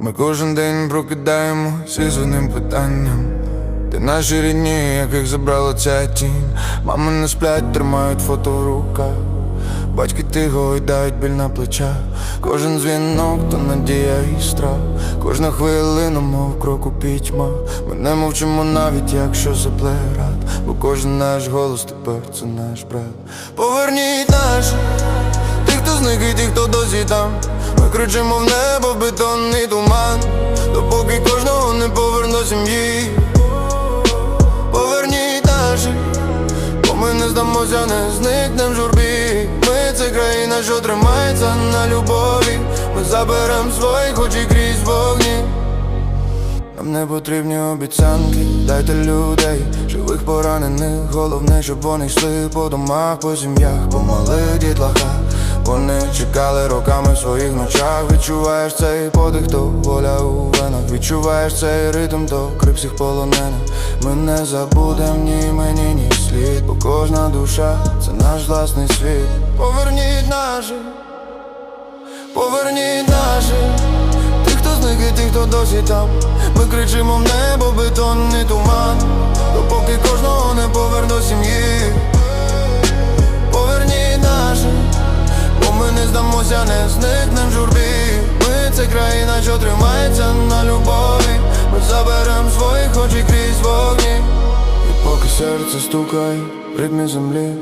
Ми кожен день прокидаємось із одним питанням. Де наші рідні, яких забрала ця тінь? Мами не сплять, тримають фото в руках. Батьки тихо гойдають біль на плечах. Кожен дзвінок, то надія і страх. Кожна хвилина, мов кроку пітьма Ми не мовчимо навіть, якщо заплерат Бо кожен наш голос тепер це наш брат. Поверніть хто зник і ті, хто досі там. Ми кричимо в небо в бетонний туман. Допоки кожного не поверну сім'ї. Поверніть наших Бо ми не здамося, не зникнем в журбі. Ми це країна, що тримається на любові. Ми заберем своїх очі крізь вогні. Нам не потрібні обіцянки, дайте людей, живих поранених, головне, щоб вони йшли по домах, по сім'ях, по малих дітлахах Вони чекали роками в своїх ночах, відчуваєш цей подих, то воля у венах. Відчуваєш цей ритм, то крик всіх полонених. Ми не забудем ні мені, ні слід, бо кожна душа це наш власний світ. Поверніть наших Поверніть наших Тих, хто зник і тих, хто досі там. Ми кричимо в небо, бетонний туман. Допоки кожного що тримається на любові. Ми заберем своїх очі крізь вогні. І поки серце стукає ритмі землі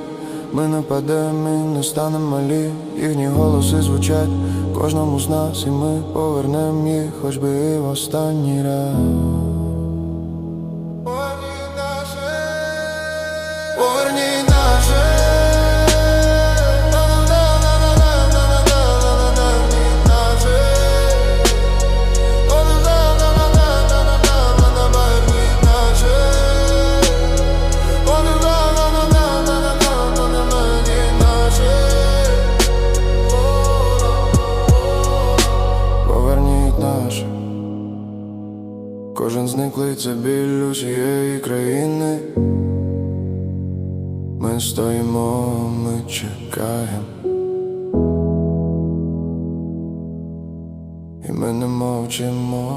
ми нападемо і не станемо малі, їхні голоси звучать кожному з нас, і ми повернем їх, хоч би в останній раз. Кожен зниклий це біль усієї країни. Ми стоїмо, ми чекаємо. І ми не мовчимо